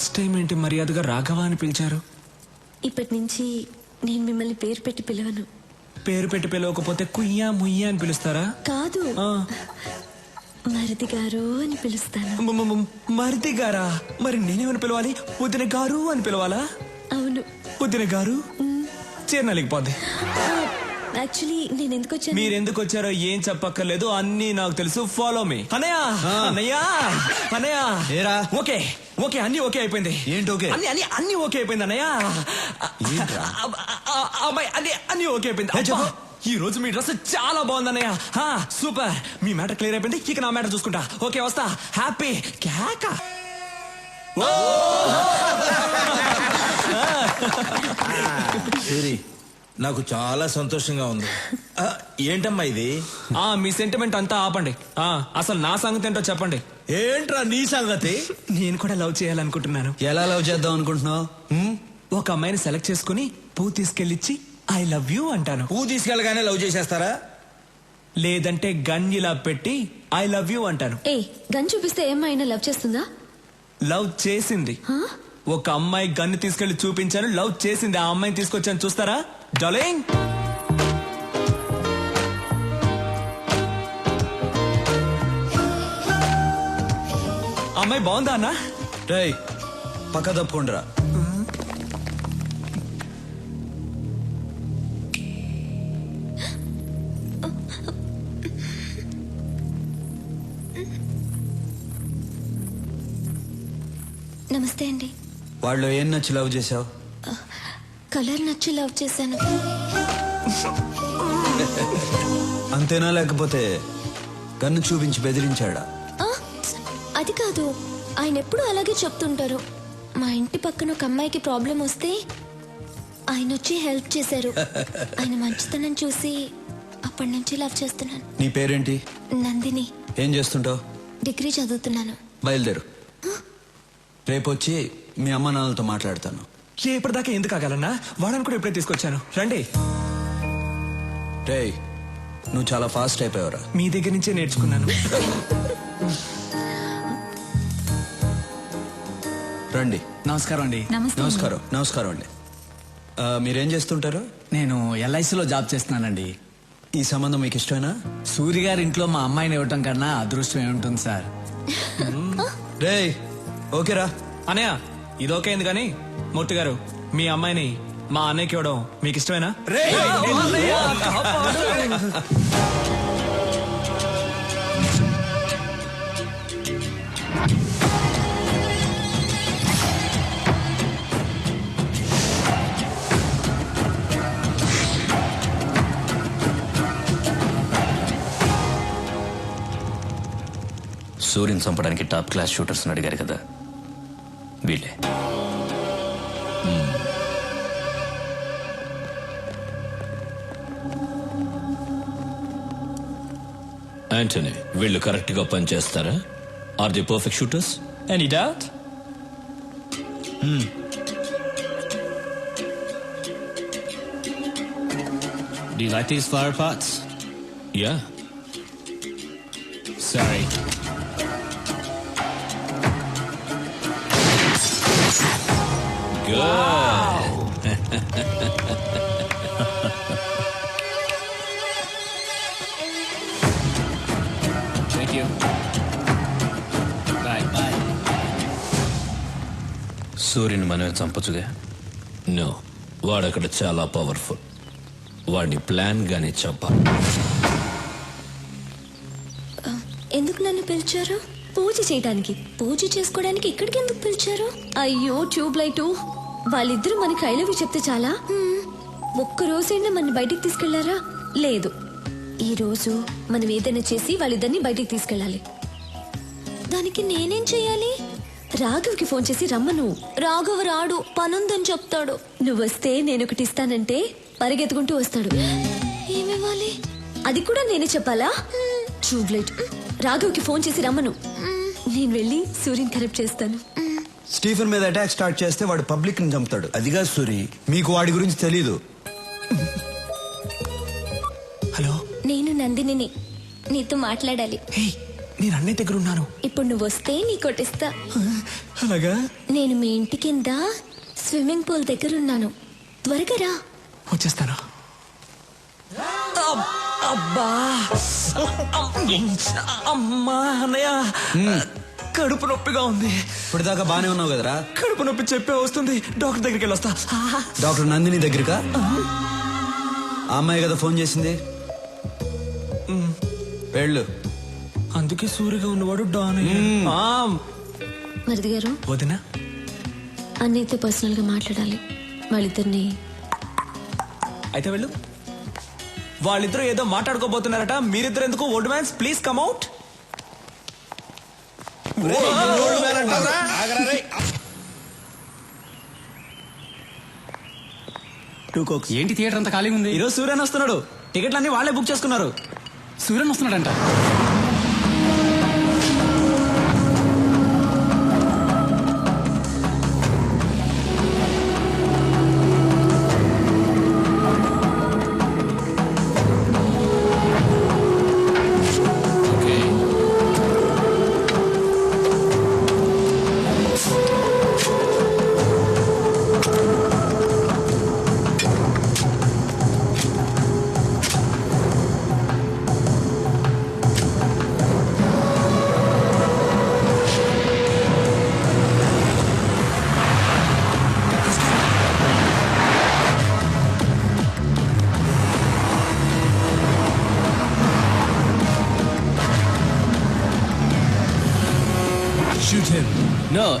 First time ఏంటి మర్యాదగా రాఘవ అని పిలిచారు? ఇప్పటి నుంచి నేను మిమ్మల్ని పేరు పెట్టి పిలవను. పేరు పెట్టి పిలవకపోతే కుయ్యా ముయ్యా అని పిలుస్తారా? కాదు. ఆ, మరిది గారు అని పిలుస్తాను. మ- మ- మ- మరిది గారా? మరి నేనేమని పిలవాలి? వదిన గారు అని పిలవాలా? అవును. వదిన గారు? చేరనలేకపోద్ది యాక్చువల్లీ నేను ఎందుకు వచ్చాను? మీరెందుకు వచ్చారో ఏం చెప్పక్కర్లేదు అన్ని నాకు తెలుసు. ఫాలో మీ అన్నయ్య! అన్నయ్య! ఏరా? ఓకే. ఓకే అన్ని ఓకే అయిపోయింది. ఏంటి ఓకే? అన్ని అన్ని అన్ని ఓకే అయిపోయింది అన్నయ్య. ఏంట్రా? అబ్బ, ఆ, ఆ, అమ్మాయి అన్ని అన్ని ఓకే అయిపోయింది. ఏ, చెప్పు. అబ్బా, ఈ రోజు మీ డ్రెస్ చాలా బాగుంది అన్నయ్య. హా, సూపర్. మీ మ్యాటర్ క్లియర్ అయిపోయింది. ఇక నా మ్యాటర్ చూసుకుంటా. ఓకే వస్తా. హ్యాపీ కేక. సూరి. నాకు చాలా సంతోషంగా ఉంది. ఆ, ఏంటమ్మా ఇది? ఆ మీ సెంటిమెంట్ అంతా ఆపండి. ఆ అసలు నా సంగతి ఏంటో చెప్పండి. ఏంట్రా నీ సంగతి? నేను కూడా లవ్ చేయాలనుకుంటున్నాను. ఎలా లవ్ చేద్దాం అనుకుంటున్నావు? ఒక అమ్మాయిని సెలెక్ట్ చేసుకుని పువ్వు తీసుకెళ్ళిచ్చి ఐ లవ్ యూ అంటాను. పువ్వు తీసుకెళ్ళగానే లవ్ చేసేస్తారా? లేదంటే గన్ ఇలా పెట్టి ఐ లవ్ యూ అంటాను. ఏ గన్ చూపిస్తే ఏమైనా లవ్ చేస్తుందా? లవ్ చేసింది. హా? ఒక అమ్మాయి గన్ను తీసుకెళ్ళి చూపించాను లవ్ చేసింది ఆ అమ్మాయిని తీసుకొచ్చాను చూస్తారా? డాలింగ్ అమ్మాయి బాగుందా అన్నా? రేయ్ పక్క తప్పుకుండ్రా. నమస్తే అండి. వాళ్ళు ఏం నచ్చి లవ్ చేసావు కలర్ నచ్చి లవ్ చేశాను. అంతేనా లేకపోతే గన్ను చూపించి బెదిరించాడా? అది కాదు. ఆయన ఎప్పుడు అలాగే చెప్తుంటారు. మా ఇంటి పక్కన ఒక అమ్మాయికి ప్రాబ్లం వస్తే ఆయన వచ్చి హెల్ప్ చేశారు. ఆయన మంచితనం చూసి అప్పటి నుంచి లవ్ చేస్తున్నాను. నీ పేరేంటి? నందిని. ఏం చేస్తుంటావు? డిగ్రీ చదువుతున్నాను. బయలుదేరు. రేపు వచ్చి మీ అమ్మ నాన్నలతో మాట్లాడతాను. రేపటిదాకా ఎందుకు ఆగాలన్నా? వాడని కూడా ఇప్పుడే తీసుకొచ్చాను. రండి. రేయ్ నువ్వు చాలా ఫాస్ట్ అయిపోయావురా. మీ దగ్గర నుంచే నేర్చుకున్నాను. రండి. నమస్కారం అండి. నమస్కారం నమస్కారం అండి. ఆ, మీరేం చేస్తుంటారు నేను ఎల్ఐసిలో జాబ్ చేస్తున్నానండి. ఈ సంబంధం మీకు ఇష్టమేనా? సూర్య గారి ఇంట్లో మా అమ్మాయిని ఇవ్వటం కన్నా అదృష్టం ఏముంటుంది సార్? రేయ్ ఓకేరా. అనయ్య ఇదోకైంది కానీ మూర్తి గారు మీ అమ్మాయిని మా అన్నయ్యకి ఇవ్వడం మీకు ఇష్టమేనా? సూర్యుని చంపడానికి టాప్ క్లాస్ షూటర్స్ అడిగారు కదా. వీళ్ళే. యాంటనీ వీళ్ళు కరెక్ట్గా పనిచేస్తారా are the perfect shooters any doubt Do you like these flower pots? Yeah Sorry. Thank you. Bye. Bye. సూర్యుని మనమే చంపచ్చుగా? నో వాడక్కడ చాలా పవర్ఫుల్ వాడిని ప్లాన్ గానే చంపాలి. ఎందుకు నన్ను పిలిచారు? పూజ చేయడానికి పూజ చేసుకోవడానికి ఇక్కడికి ఎందుకు పిలిచారు? అయ్యో ట్యూబ్ లైట్ వాళ్ళిద్దరూ మనకి ఐ లవ్ యూ చెప్తే చాలా. ఒక్క రోజైనా మన బయటికి తీసుకెళ్ళారా? లేదు. ఈ రోజు మనం ఏదైనా చేసి వాళ్ళిద్దరిని బయటికి తీసుకెళ్ళాలి. దానికి నేనేం చెయ్యాలి రాఘవ్కి ఫోన్ చేసి రమ్మను. రాఘవ్ రాడు పనుందని చెప్తాడు. నువ్వు వస్తే నేను ఒకటి ఇస్తానంటే పరిగెత్తుకుంటూ వస్తాడు. ఏమివ్వాలి? అది కూడా నేనే చెప్పాలా? ట్యూబ్లైట్ రాఘవ్కి ఫోన్ చేసి రమ్మను. నేను వెళ్ళి సూర్యుని కరెక్ట్ చేస్తాను. స్టీఫెన్ మీద అటాక్ స్టార్ట్ చేస్తే వాడు పబ్లిక్ని చంపుతాడు అదిగా సూరి మీకు వాడి గురించి తెలీదు. హలో? నేను నందినిని నీతో మాట్లాడాలి. హే నేను అన్నయ్య దగ్గర ఉన్నాను ఇప్పుడు నువ్వు వస్తే నీ కొట్టిస్తా. అలాగా? నేను మీ ఇంటి కింద స్విమ్మింగ్ పూల్ దగ్గర ఉన్నాను. త్వరగా రా. వచ్చేస్తాను. అబ్- అబ్బా! అమ్- అమ్మా అన్నయ్య! కడుపు నొప్పిగా ఉంది. ఇప్పటిదాకా బానే ఉన్నావు కదరా? కడుపు నొప్పి చెప్పే వస్తుంది. డాక్టర్ దగ్గరికి వెళ్ళొస్తా. ఆ, డాక్టర్ నందిని దగ్గరకా? ఆ. అమ్మాయి కదా ఫోన్ చేసింది? వెళ్ళు. అందుకే సూరిగా ఉన్నవాడు డాన్ ఆ, మరిది గారు వదినా. అన్నయ్యతో పర్సనల్గా మాట్లాడాలి. వాళ్ళిద్దరిని అయితే వెళ్ళు. వాళ్ళిద్దరూ ఏదో మాట్లాడుకోబోతున్నారట. మీరిద్దరు ఎందుకు old mans please come out. ఏంటి థియేటర్ అంతా ఖాళీగా ఉంది? ఈరోజు సూర్యన్ వస్తున్నాడు. టికెట్లన్నీ వాళ్ళే బుక్ చేసుకున్నారు. Suryan వస్తున్నాడంట.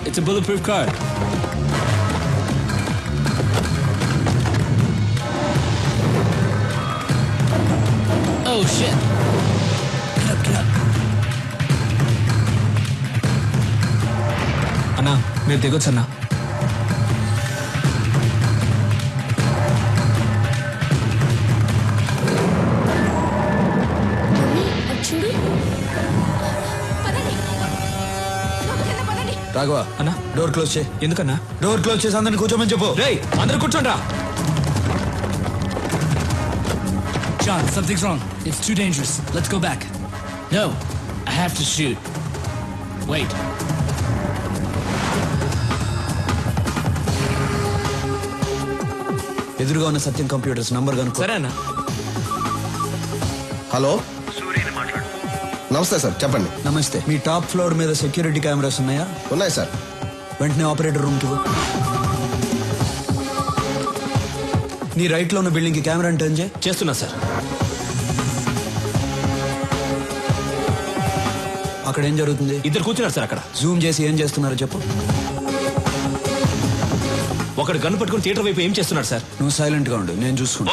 it's a bulletproof car. Oh shit. అన్నా మీరు దిగొచ్చు అన్నా మమ్మీ, రాఘవ అన్నా డోర్ క్లోజ్ చేయి ఎందుకన్నా డోర్ క్లోజ్ చేసి అందరిని కూర్చోమని చెప్పు రేయ్ అందరు కూర్చోండి John, something's wrong. It's too dangerous. Let's go back. No, I have to shoot. Wait. ఎదురుగా ఉన్న సత్యం కంప్యూటర్స్ నంబర్ కనుక్కో సరే అన్నా హలో నమస్తే సార్ చెప్పండి. నమస్తే. మీ టాప్ ఫ్లోర్ మీద సెక్యూరిటీ కెమెరాస్ ఉన్నాయా? ఉన్నాయి సార్. వెంటనే ఆపరేటర్ రూమ్కి పో. నీ రైట్లో ఉన్న బిల్డింగ్కి కెమెరా టర్న్ చేయి? చేస్తున్నా సార్. అక్కడ ఏం జరుగుతుంది? ఇద్దరు కూర్చున్నారు సార్ అక్కడ. జూమ్ చేసి ఏం చేస్తున్నారో చెప్పు. ఒకడు గన్ను పట్టుకుని థియేటర్ వైపు ఏం చేస్తున్నాడు సార్? నువ్వు సైలెంట్గా ఉండు నేను చూసుకుంటా.